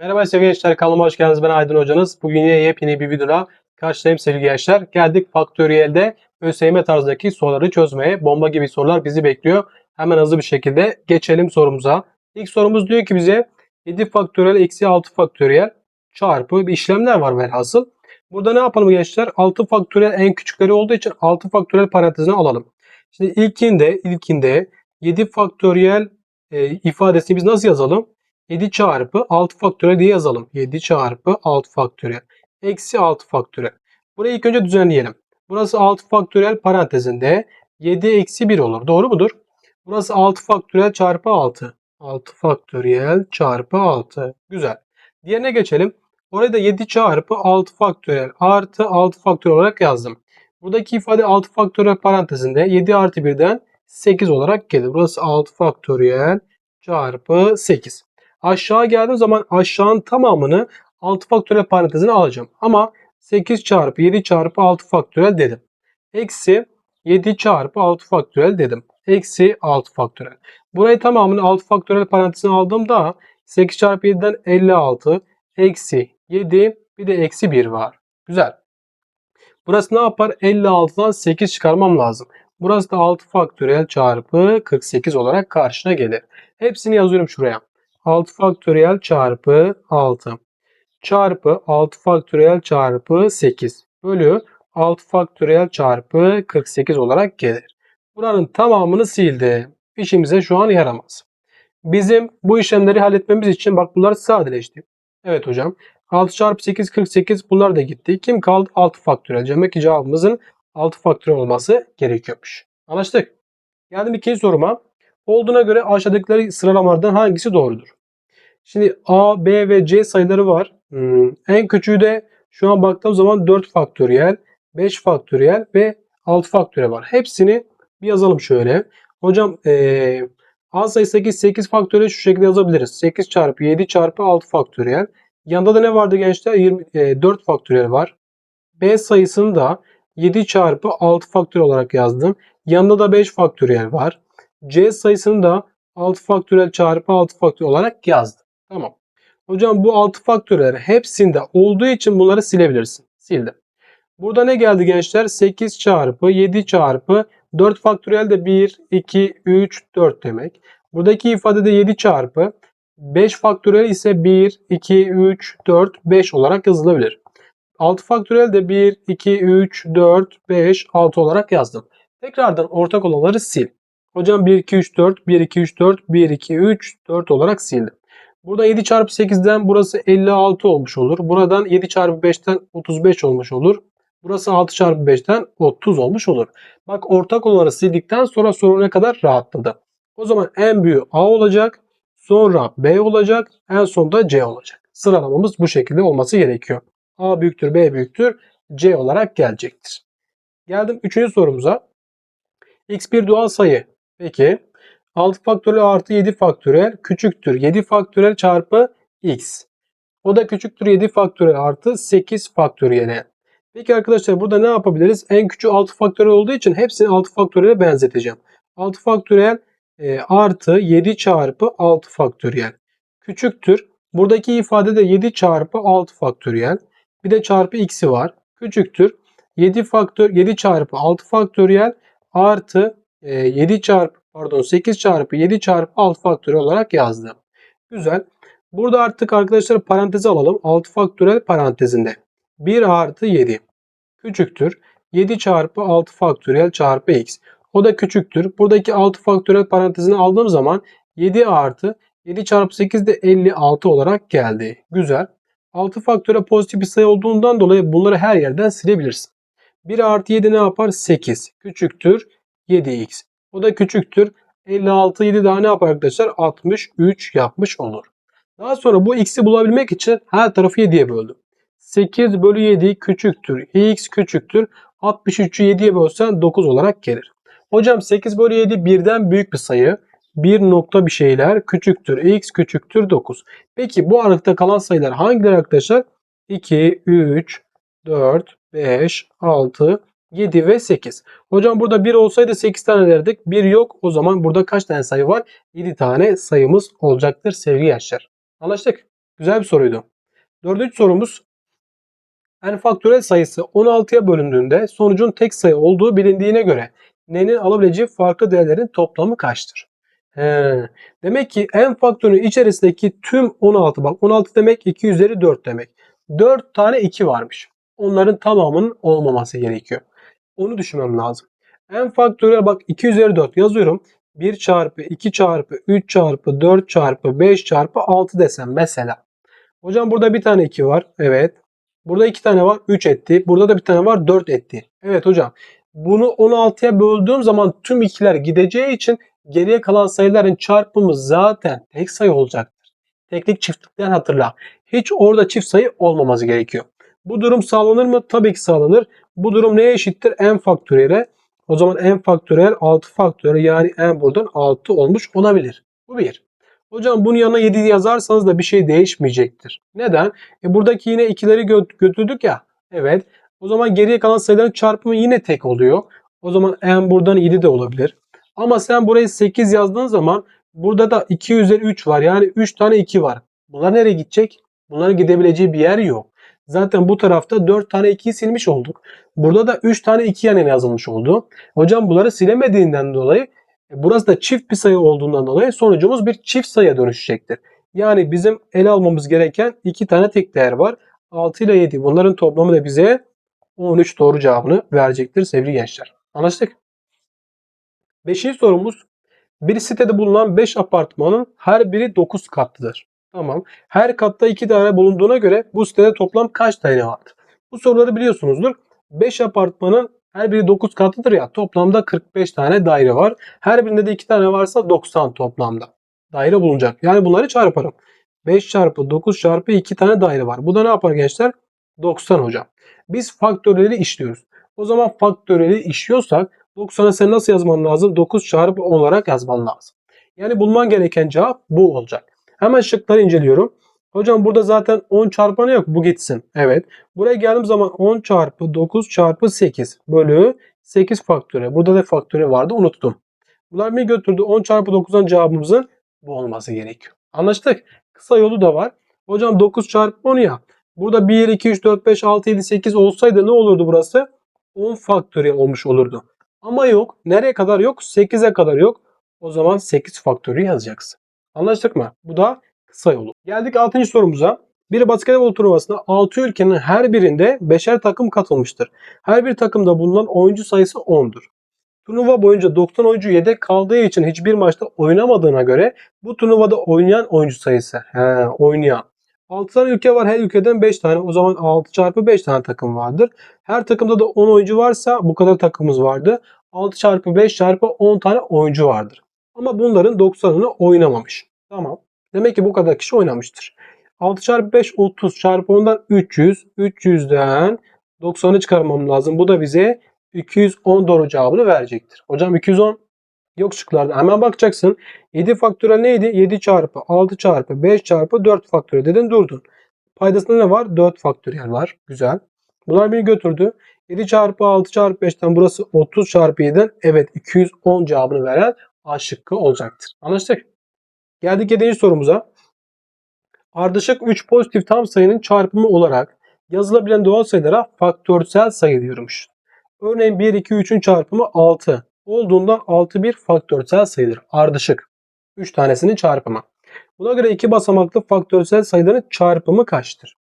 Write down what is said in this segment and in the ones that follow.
Merhaba sevgili gençler kanalıma hoş geldiniz. Ben Aydın Hocanız. Bugün yine yepyeni bir videoda karşılayayım sevgili gençler. Geldik faktöriyelde ÖSYM tarzındaki soruları çözmeye. Bomba gibi sorular bizi bekliyor. Hemen hızlı bir şekilde geçelim sorumuza. İlk sorumuz diyor ki bize 7 faktöriyel eksi 6 faktöriyel çarpı bir işlemler var velhasıl. Burada ne yapalım gençler? 6 faktöriyel en küçükleri olduğu için 6 faktöriyel parantezine alalım. Şimdi ilkinde ilkinde 7 faktöriyel e, ifadesini biz nasıl yazalım? 7 çarpı 6 faktöriyel diye yazalım. 7 çarpı 6 faktöriyel. Eksi 6 faktöriyel. Burayı ilk önce düzenleyelim. Burası 6 faktöriyel parantezinde 7 eksi 1 olur. Doğru mudur? Burası 6 faktöriyel çarpı 6. 6 faktöriyel çarpı 6. Güzel. Diğerine geçelim. Oraya da 7 çarpı 6 faktöriyel artı 6 faktöriyel olarak yazdım. Buradaki ifade 6 faktöriyel parantezinde 7 artı 1'den 8 olarak gelir. Burası 6 faktöriyel çarpı 8. Aşağı geldiğim zaman aşağının tamamını 6 faktöriyel parantezine alacağım. Ama 8 çarpı 7 çarpı 6 faktöriyel dedim. Eksi 7 çarpı 6 faktöriyel dedim. Eksi 6 faktöriyel. Burayı tamamını 6 faktöriyel parantezine aldığımda 8 çarpı 7'den 56 eksi 7 bir de eksi 1 var. Güzel. Burası ne yapar? 56'dan 8 çıkarmam lazım. Burası da 6 faktöriyel çarpı 48 olarak karşına gelir. Hepsini yazıyorum şuraya. 6 faktöriyel çarpı 6 çarpı 6 faktöriyel çarpı 8 bölü 6 faktöriyel çarpı 48 olarak gelir. Buranın tamamını sildi. İşimize şu an yaramaz. Bizim bu işlemleri halletmemiz için bak bunlar sadeleşti. Evet hocam. 6 çarpı 8 48 bunlar da gitti. Kim kaldı? 6 faktöriyel. Demek ki cevabımızın 6 faktöriyel olması gerekiyormuş. Anlaştık. Geldim ikinci soruma. Olduğuna göre aşağıdakileri sıralamalardan hangisi doğrudur? Şimdi A, B ve C sayıları var. Hmm, En küçüğü de şu an baktığım zaman 4 faktöriyel, 5 faktöriyel ve 6 faktöriyel var. Hepsini bir yazalım şöyle. Hocam ee, A sayısındaki 8 faktöriyel şu şekilde yazabiliriz. 8 çarpı 7 çarpı 6 faktöriyel. Yanında da ne vardı gençler? 20, e, 4 faktöriyel var. B sayısını da 7 çarpı 6 faktöriyel olarak yazdım. Yanında da 5 faktöriyel var. C sayısını da 6 faktöriyel çarpı 6 faktöriyel olarak yazdım. Tamam. Hocam bu 6 faktöriyel hepsinde olduğu için bunları silebilirsin. Sildim. Burada ne geldi gençler? 8 çarpı 7 çarpı 4 faktöriyel de 1, 2, 3, 4 demek. Buradaki ifadede 7 çarpı 5 faktöriyel ise 1, 2, 3, 4, 5 olarak yazılabilir. 6 faktöriyel de 1, 2, 3, 4, 5, 6 olarak yazdım. Tekrardan ortak olanları sil. Hocam 1, 2, 3, 4, 1, 2, 3, 4, 1, 2, 3, 4 olarak sildim. Burada 7 çarpı 8'den burası 56 olmuş olur. Buradan 7 çarpı 5'ten 35 olmuş olur. Burası 6 çarpı 5'ten 30 olmuş olur. Bak ortak olanları sildikten sonra soru ne kadar rahatladı. O zaman en büyüğü A olacak. Sonra B olacak. En sonunda C olacak. Sıralamamız bu şekilde olması gerekiyor. A büyüktür, B büyüktür, C olarak gelecektir. Geldim 3. sorumuza. X bir doğal sayı. Peki 6 faktöriyel artı 7 faktöriyel küçüktür. 7 faktöriyel çarpı x. O da küçüktür 7 faktöriyel artı 8 faktöriyel. Peki arkadaşlar burada ne yapabiliriz? En küçüğü 6 faktöriyel olduğu için hepsini 6 faktöriyele benzeteceğim. 6 faktöriyel e, artı 7 çarpı 6 faktöriyel. Küçüktür. Buradaki ifadede 7 çarpı 6 faktöriyel. Bir de çarpı x'i var. Küçüktür. 7 faktör 7 çarpı 6 faktöriyel artı 7 çarpı pardon 8 çarpı 7 çarpı 6 faktöriyel olarak yazdım. Güzel. Burada artık arkadaşlar paranteze alalım. 6 faktöriyel parantezinde. 1 artı 7 küçüktür. 7 çarpı 6 faktöriyel çarpı x. O da küçüktür. Buradaki 6 faktöriyel parantezini aldığım zaman 7 artı 7 çarpı 8 de 56 olarak geldi. Güzel. 6 faktöriyel pozitif bir sayı olduğundan dolayı bunları her yerden silebilirsin. 1 artı 7 ne yapar? 8. Küçüktür 7x. O da küçüktür. 56 7 daha ne yapar arkadaşlar? 63 yapmış olur. Daha sonra bu x'i bulabilmek için her tarafı 7'ye böldüm. 8 bölü 7 küçüktür. x küçüktür. 63'ü 7'ye bölsen 9 olarak gelir. Hocam 8 bölü 7 birden büyük bir sayı. 1 nokta bir şeyler küçüktür. x küçüktür 9. Peki bu aralıkta kalan sayılar hangileri arkadaşlar? 2, 3, 4, 5, 6, 7 ve 8. Hocam burada 1 olsaydı 8 tane derdik. 1 yok. O zaman burada kaç tane sayı var? 7 tane sayımız olacaktır sevgili gençler. Anlaştık. Güzel bir soruydu. Dördüncü sorumuz. n faktöriyel sayısı 16'ya bölündüğünde sonucun tek sayı olduğu bilindiğine göre n'nin alabileceği farklı değerlerin toplamı kaçtır? He. Demek ki n faktörünün içerisindeki tüm 16 bak 16 demek 2 üzeri 4 demek. 4 tane 2 varmış. Onların tamamının olmaması gerekiyor. Onu düşünmem lazım. n faktöriyel bak 2 üzeri 4 yazıyorum. 1 çarpı 2 çarpı 3 çarpı 4 çarpı 5 çarpı 6 desem mesela. Hocam burada bir tane 2 var. Evet. Burada 2 tane var. 3 etti. Burada da bir tane var. 4 etti. Evet hocam. Bunu 16'ya böldüğüm zaman tüm ikiler gideceği için geriye kalan sayıların çarpımı zaten tek sayı olacaktır. Teklik çiftlikten hatırla. Hiç orada çift sayı olmaması gerekiyor. Bu durum sağlanır mı? Tabii ki sağlanır. Bu durum neye eşittir? n faktöriyele. O zaman n faktöriyel 6 faktöriyel yani n buradan 6 olmuş olabilir. Bu bir. Hocam bunun yanına 7 yazarsanız da bir şey değişmeyecektir. Neden? E buradaki yine ikileri gö- götürdük ya. Evet. O zaman geriye kalan sayıların çarpımı yine tek oluyor. O zaman n buradan 7 de olabilir. Ama sen burayı 8 yazdığın zaman burada da 2 üzeri 3 var. Yani 3 tane 2 var. Bunlar nereye gidecek? Bunların gidebileceği bir yer yok. Zaten bu tarafta 4 tane 2'yi silmiş olduk. Burada da 3 tane 2 yan yazılmış oldu. Hocam bunları silemediğinden dolayı e, burası da çift bir sayı olduğundan dolayı sonucumuz bir çift sayıya dönüşecektir. Yani bizim ele almamız gereken 2 tane tek değer var. 6 ile 7 bunların toplamı da bize 13 doğru cevabını verecektir sevgili gençler. Anlaştık? Beşinci sorumuz. Bir sitede bulunan 5 apartmanın her biri 9 katlıdır. Tamam. Her katta 2 daire bulunduğuna göre bu sitede toplam kaç daire vardır? Bu soruları biliyorsunuzdur. 5 apartmanın her biri 9 katlıdır ya. Toplamda 45 tane daire var. Her birinde de 2 tane varsa 90 toplamda. Daire bulunacak. Yani bunları çarparım. 5 çarpı 9 çarpı 2 tane daire var. Bu da ne yapar gençler? 90 hocam. Biz faktörleri işliyoruz. O zaman faktörleri işliyorsak 90'a sen nasıl yazman lazım? 9 çarpı 10 olarak yazman lazım. Yani bulman gereken cevap bu olacak. Hemen şıkları inceliyorum. Hocam burada zaten 10 çarpanı yok. Bu gitsin. Evet. Buraya geldiğim zaman 10 çarpı 9 çarpı 8 bölü 8 faktöre. Burada da faktöre vardı. Unuttum. Bunlar beni götürdü. 10 çarpı 9'dan cevabımızın bu olması gerekiyor. Anlaştık. Kısa yolu da var. Hocam 9 çarpı 10 ya. Burada 1, 2, 3, 4, 5, 6, 7, 8 olsaydı ne olurdu burası? 10 faktöriyel olmuş olurdu. Ama yok. Nereye kadar yok? 8'e kadar yok. O zaman 8 faktörü yazacaksın. Anlaştık mı? Bu da kısa yolu. Geldik 6. sorumuza. Bir basketbol turnuvasına 6 ülkenin her birinde 5'er takım katılmıştır. Her bir takımda bulunan oyuncu sayısı 10'dur. Turnuva boyunca 90 oyuncu yedek kaldığı için hiçbir maçta oynamadığına göre bu turnuvada oynayan oyuncu sayısı. He, oynayan. 6 tane ülke var. Her ülkeden 5 tane. O zaman 6 çarpı 5 tane takım vardır. Her takımda da 10 oyuncu varsa bu kadar takımımız vardı. 6 çarpı 5 çarpı 10 tane oyuncu vardır. Ama bunların 90'ını oynamamış. Tamam. Demek ki bu kadar kişi oynamıştır. 6 çarpı 5 30 çarpı 10'dan 300. 300'den 90'ı çıkarmam lazım. Bu da bize 210 doğru cevabını verecektir. Hocam 210 yok şıklarda. Hemen bakacaksın. 7 faktörel neydi? 7 çarpı 6 çarpı 5 çarpı 4 faktörel dedin durdun. Paydasında ne var? 4 faktöriyel var. Güzel. Bunlar beni götürdü. 7 çarpı 6 çarpı 5'ten burası 30 çarpı 7'den evet 210 cevabını veren A şıkkı olacaktır. Anlaştık. Geldik 7. sorumuza. Ardışık 3 pozitif tam sayının çarpımı olarak yazılabilen doğal sayılara faktörsel sayı diyormuş. Örneğin 1, 2, 3'ün çarpımı 6 olduğundan 6 bir faktörsel sayıdır. Ardışık. 3 tanesinin çarpımı. Buna göre iki basamaklı faktörsel sayıların çarpımı kaçtır?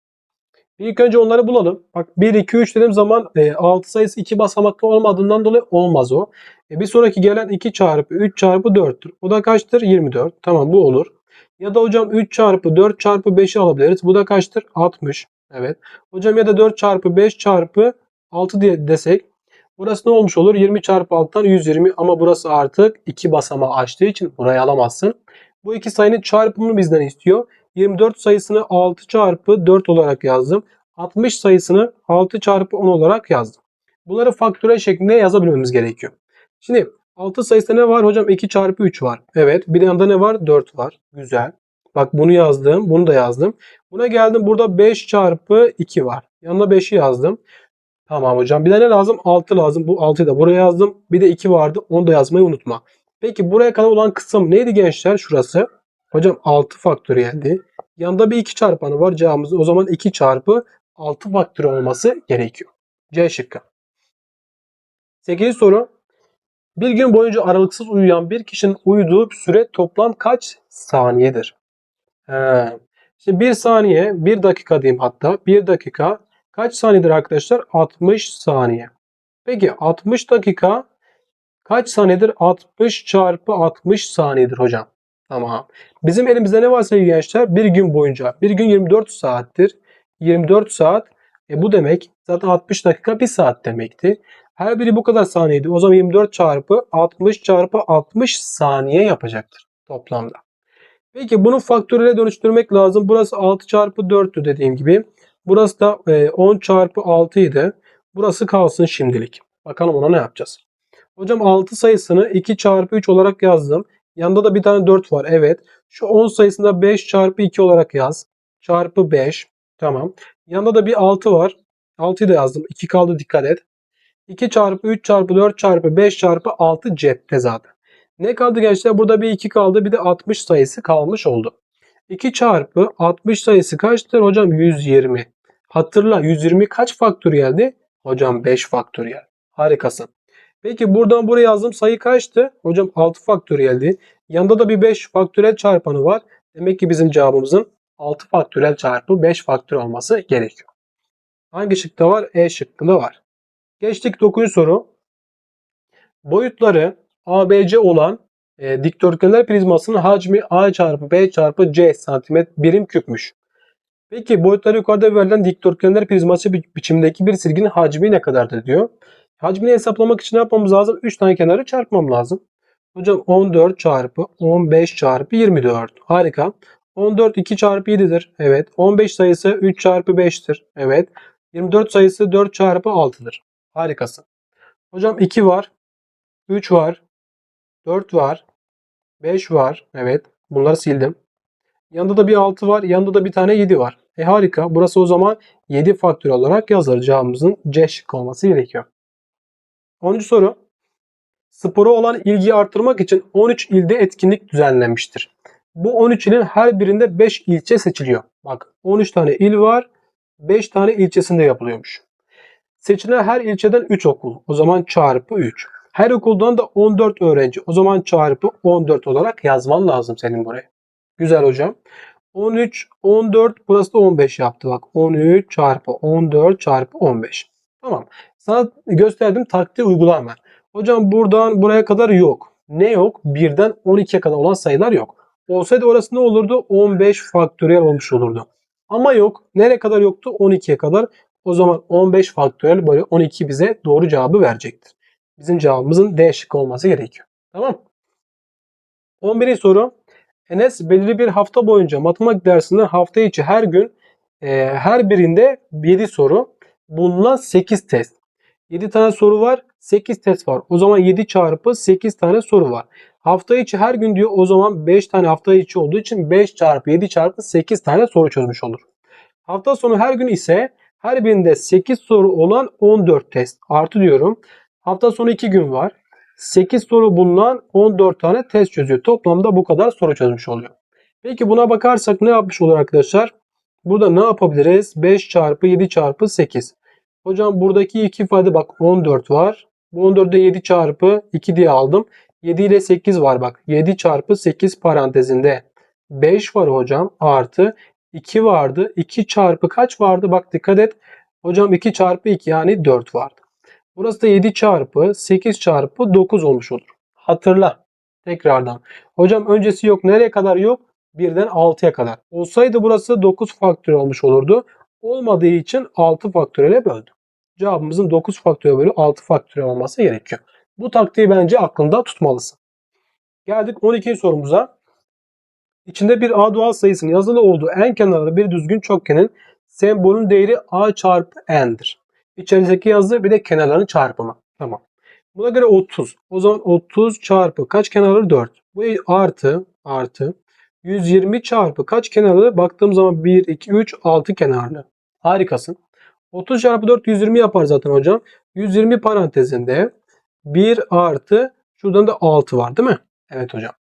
İlk önce onları bulalım. Bak 1, 2, 3 dediğim zaman e, 6 sayısı 2 basamaklı olmadığından dolayı olmaz o. E, bir sonraki gelen 2 çarpı 3 çarpı 4'tür. O da kaçtır? 24. Tamam bu olur. Ya da hocam 3 çarpı 4 çarpı 5'i alabiliriz. Bu da kaçtır? 60. Evet. Hocam ya da 4 çarpı 5 çarpı 6 diye desek. Burası ne olmuş olur? 20 çarpı 6'dan 120 ama burası artık 2 basamağı açtığı için burayı alamazsın. Bu iki sayının çarpımını bizden istiyor. 24 sayısını 6 çarpı 4 olarak yazdım. 60 sayısını 6 çarpı 10 olarak yazdım. Bunları faktörel şeklinde yazabilmemiz gerekiyor. Şimdi 6 sayısında ne var? Hocam 2 çarpı 3 var. Evet. Bir yanda ne var? 4 var. Güzel. Bak bunu yazdım. Bunu da yazdım. Buna geldim. Burada 5 çarpı 2 var. Yanına 5'i yazdım. Tamam hocam. Bir de ne lazım? 6 lazım. Bu 6'yı da buraya yazdım. Bir de 2 vardı. Onu da yazmayı unutma. Peki buraya kadar olan kısım neydi gençler? Şurası. Hocam 6 faktöriyeldi. Yanında bir 2 çarpanı var cevabımızın. O zaman 2 çarpı 6 faktöriyel olması gerekiyor. C şıkkı. 8. soru. Bir gün boyunca aralıksız uyuyan bir kişinin uyuduğu süre toplam kaç saniyedir? He. Şimdi 1 saniye, 1 dakika diyeyim hatta. 1 dakika kaç saniyedir arkadaşlar? 60 saniye. Peki 60 dakika kaç saniyedir? 60 çarpı 60 saniyedir hocam. Tamam. Bizim elimizde ne var sevgili gençler? Bir gün boyunca. Bir gün 24 saattir. 24 saat. E bu demek zaten 60 dakika 1 saat demekti. Her biri bu kadar saniyeydi. O zaman 24 çarpı 60 çarpı 60 saniye yapacaktır toplamda. Peki bunu faktörele dönüştürmek lazım. Burası 6 çarpı 4'tü dediğim gibi. Burası da e, 10 çarpı 6 idi. Burası kalsın şimdilik. Bakalım ona ne yapacağız. Hocam 6 sayısını 2 çarpı 3 olarak yazdım. Yanında da bir tane 4 var. Evet. Şu 10 sayısında 5 çarpı 2 olarak yaz. Çarpı 5. Tamam. Yanında da bir 6 var. 6'yı da yazdım. 2 kaldı dikkat et. 2 çarpı 3 çarpı 4 çarpı 5 çarpı 6 cepte zaten. Ne kaldı gençler? Burada bir 2 kaldı. Bir de 60 sayısı kalmış oldu. 2 çarpı 60 sayısı kaçtır? Hocam 120. Hatırla 120 kaç faktöriyeldi? Hocam 5 faktöriyel. Harikasın. Peki buradan buraya yazdığım sayı kaçtı? Hocam 6 faktöriyeldi. Yanında da bir 5 faktöriyel çarpanı var. Demek ki bizim cevabımızın 6 faktöriyel çarpı 5 faktör olması gerekiyor. Hangi şıkta var? E şıkkında var. Geçtik 9. soru. Boyutları ABC olan e, dikdörtgenler prizmasının hacmi A çarpı B çarpı C santimetre birim küpmüş. Peki boyutları yukarıda verilen dikdörtgenler prizması bi biçimindeki bir silginin hacmi ne kadardır diyor. Hacmini hesaplamak için ne yapmamız lazım? 3 tane kenarı çarpmam lazım. Hocam 14 çarpı 15 çarpı 24. Harika. 14 2 çarpı 7'dir. Evet. 15 sayısı 3 çarpı 5'tir. Evet. 24 sayısı 4 çarpı 6'dır. Harikasın. Hocam 2 var. 3 var. 4 var. 5 var. Evet. Bunları sildim. Yanında da bir 6 var. Yanında da bir tane 7 var. E harika. Burası o zaman 7 faktör olarak yazılır. Cevabımızın C şıkkı olması gerekiyor. 10. soru. Spora olan ilgiyi artırmak için 13 ilde etkinlik düzenlenmiştir. Bu 13 ilin her birinde 5 ilçe seçiliyor. Bak 13 tane il var. 5 tane ilçesinde yapılıyormuş. Seçilen her ilçeden 3 okul. O zaman çarpı 3. Her okuldan da 14 öğrenci. O zaman çarpı 14 olarak yazman lazım senin buraya. Güzel hocam. 13, 14, burası da 15 yaptı bak. 13 çarpı 14 çarpı 15. Tamam. Sana gösterdim taktiği uygula hemen. Hocam buradan buraya kadar yok. Ne yok? 1'den 12'ye kadar olan sayılar yok. Olsaydı orası ne olurdu? 15 faktöriyel olmuş olurdu. Ama yok. Nereye kadar yoktu? 12'ye kadar. O zaman 15 faktöriyel böyle 12 bize doğru cevabı verecektir. Bizim cevabımızın D şıkkı olması gerekiyor. Tamam. 11. soru. Enes belirli bir hafta boyunca matematik dersinden hafta içi her gün e, her birinde 7 soru bulunan 8 test. 7 tane soru var. 8 test var. O zaman 7 çarpı 8 tane soru var. Hafta içi her gün diyor. O zaman 5 tane hafta içi olduğu için 5 çarpı 7 çarpı 8 tane soru çözmüş olur. Hafta sonu her gün ise her birinde 8 soru olan 14 test. Artı diyorum. Hafta sonu 2 gün var. 8 soru bulunan 14 tane test çözüyor. Toplamda bu kadar soru çözmüş oluyor. Peki buna bakarsak ne yapmış olur arkadaşlar? Burada ne yapabiliriz? 5 çarpı 7 çarpı 8. Hocam buradaki iki ifade bak 14 var. Bu 14'de 7 çarpı 2 diye aldım. 7 ile 8 var bak. 7 çarpı 8 parantezinde 5 var hocam. Artı 2 vardı. 2 çarpı kaç vardı? Bak dikkat et. Hocam 2 çarpı 2 yani 4 vardı. Burası da 7 çarpı 8 çarpı 9 olmuş olur. Hatırla. Tekrardan. Hocam öncesi yok. Nereye kadar yok? 1'den 6'ya kadar. Olsaydı burası 9 faktör olmuş olurdu. Olmadığı için 6 faktörele böldüm. Cevabımızın 9 faktörel bölü 6 faktörel olması gerekiyor. Bu taktiği bence aklında tutmalısın. Geldik 12. sorumuza. İçinde bir A doğal sayısının yazılı olduğu en kenarlı bir düzgün çokgenin sembolün değeri A çarpı N'dir. İçerisindeki yazı bir de kenarların çarpımı. Tamam. Buna göre 30. O zaman 30 çarpı kaç kenarlı 4. Bu artı artı 120 çarpı kaç kenarlı? Baktığım zaman 1, 2, 3, 6 kenarlı. Harikasın. 30 çarpı 4 120 yapar zaten hocam. 120 parantezinde 1 artı şuradan da 6 var değil mi? Evet hocam.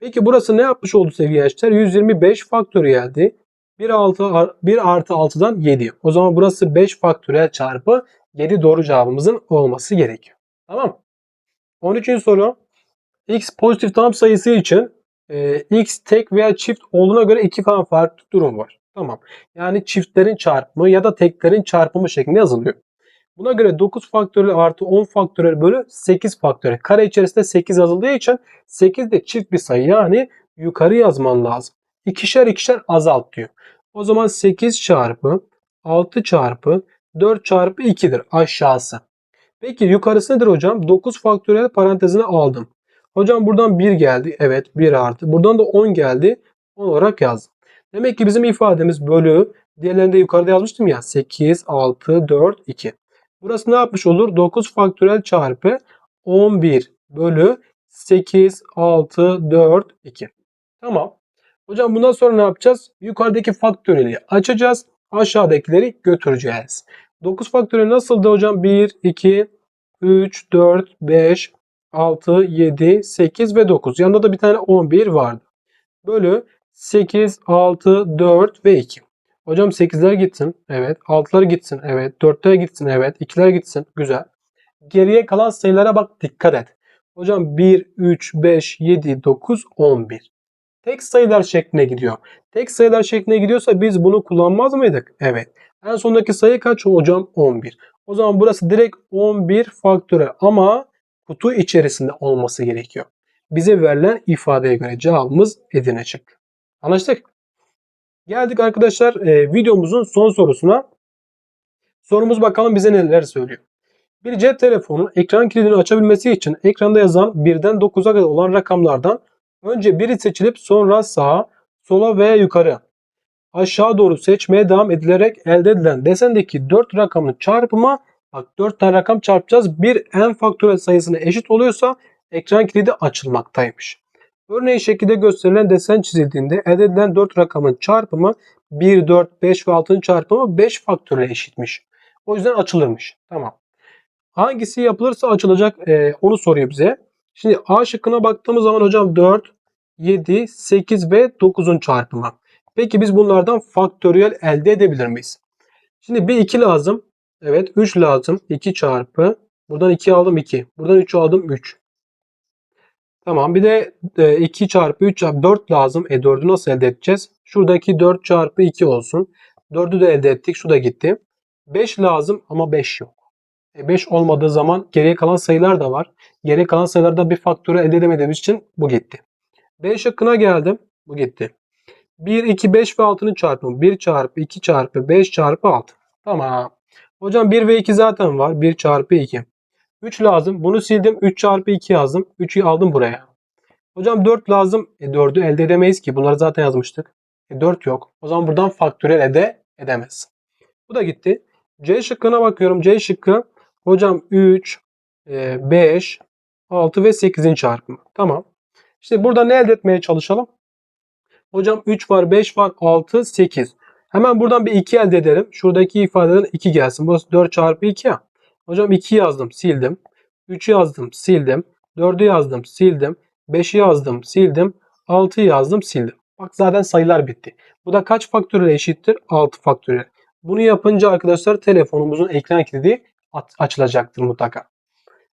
Peki burası ne yapmış oldu sevgili gençler? 125 faktöriyeldi. 1, 6, 1 artı 6'dan 7. O zaman burası 5 faktöriyel çarpı 7 doğru cevabımızın olması gerekiyor. Tamam. 13. soru. X pozitif tam sayısı için e, X tek veya çift olduğuna göre iki falan farklı durum var. Tamam. Yani çiftlerin çarpımı ya da teklerin çarpımı şeklinde yazılıyor. Buna göre 9 faktöriyel artı 10 faktöriyel bölü 8 faktöriyel. Kare içerisinde 8 yazıldığı için 8 de çift bir sayı yani yukarı yazman lazım. İkişer ikişer azalt diyor. O zaman 8 çarpı 6 çarpı 4 çarpı 2'dir aşağısı. Peki yukarısı nedir hocam? 9 faktöriyel parantezine aldım. Hocam buradan 1 geldi. Evet 1 artı. Buradan da 10 geldi. 10 olarak yazdım. Demek ki bizim ifademiz bölü. Diğerlerini de yukarıda yazmıştım ya. 8, 6, 4, 2. Burası ne yapmış olur? 9 faktöriyel çarpı 11 bölü 8, 6, 4, 2. Tamam. Hocam bundan sonra ne yapacağız? Yukarıdaki faktöriyeli açacağız. Aşağıdakileri götüreceğiz. 9 faktöriyel nasıldı hocam? 1, 2, 3, 4, 5, 6, 7, 8 ve 9. Yanında da bir tane 11 vardı. Bölü 8, 6, 4 ve 2. Hocam 8'ler gitsin. Evet. 6'lar gitsin. Evet. 4'ler gitsin. Evet. 2'ler gitsin. Güzel. Geriye kalan sayılara bak dikkat et. Hocam 1, 3, 5, 7, 9, 11. Tek sayılar şekline gidiyor. Tek sayılar şekline gidiyorsa biz bunu kullanmaz mıydık? Evet. En sondaki sayı kaç hocam? 11. O zaman burası direkt 11 faktörel ama kutu içerisinde olması gerekiyor. Bize verilen ifadeye göre cevabımız Edirne çık. Anlaştık? Geldik arkadaşlar e, videomuzun son sorusuna. Sorumuz bakalım bize neler söylüyor. Bir cep telefonunun ekran kilidini açabilmesi için ekranda yazan birden 9'a kadar olan rakamlardan önce biri seçilip sonra sağa, sola veya yukarı aşağı doğru seçmeye devam edilerek elde edilen desendeki 4 rakamın çarpımı bak 4 tane rakam çarpacağız. Bir en faktörel sayısına eşit oluyorsa ekran kilidi açılmaktaymış. Örneğin şekilde gösterilen desen çizildiğinde elde edilen 4 rakamın çarpımı 1, 4, 5 ve 6'nın çarpımı 5 faktörle eşitmiş. O yüzden açılırmış. Tamam. Hangisi yapılırsa açılacak e, onu soruyor bize. Şimdi A şıkkına baktığımız zaman hocam 4, 7, 8 ve 9'un çarpımı. Peki biz bunlardan faktöriyel elde edebilir miyiz? Şimdi bir 2 lazım. Evet 3 lazım. 2 çarpı. Buradan 2 aldım 2. Buradan 3 aldım 3. Tamam bir de 2 çarpı 3 çarpı 4 lazım. E 4'ü nasıl elde edeceğiz? Şuradaki 4 çarpı 2 olsun. 4'ü de elde ettik. Şu da gitti. 5 lazım ama 5 yok. E 5 olmadığı zaman geriye kalan sayılar da var. Geriye kalan sayılarda bir faktörü elde edemediğimiz için bu gitti. B şıkkına geldim. Bu gitti. 1, 2, 5 ve 6'nın çarpımı. 1 çarpı 2 çarpı 5 çarpı 6. Tamam. Hocam 1 ve 2 zaten var. 1 çarpı 2. 3 lazım. Bunu sildim. 3 çarpı 2 yazdım. 3'ü aldım buraya. Hocam 4 lazım. E 4'ü elde edemeyiz ki. Bunları zaten yazmıştık. E 4 yok. O zaman buradan faktörel elde edemez. Bu da gitti. C şıkkına bakıyorum. C şıkkı hocam 3, 5, 6 ve 8'in çarpımı. Tamam. İşte burada ne elde etmeye çalışalım? Hocam 3 var, 5 var, 6, 8. Hemen buradan bir 2 elde edelim. Şuradaki ifadeden 2 gelsin. Burası 4 çarpı 2 ya. Hocam 2 yazdım, sildim. 3'ü yazdım, sildim. 4'ü yazdım, sildim. 5'i yazdım, sildim. 6'yı yazdım, sildim. Bak zaten sayılar bitti. Bu da kaç faktöriyel eşittir? 6 faktöriyel. Bunu yapınca arkadaşlar telefonumuzun ekran kilidi açılacaktır mutlaka.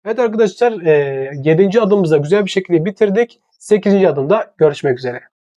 Evet arkadaşlar 7. adımımızda güzel bir şekilde bitirdik. 8. adımda görüşmek üzere.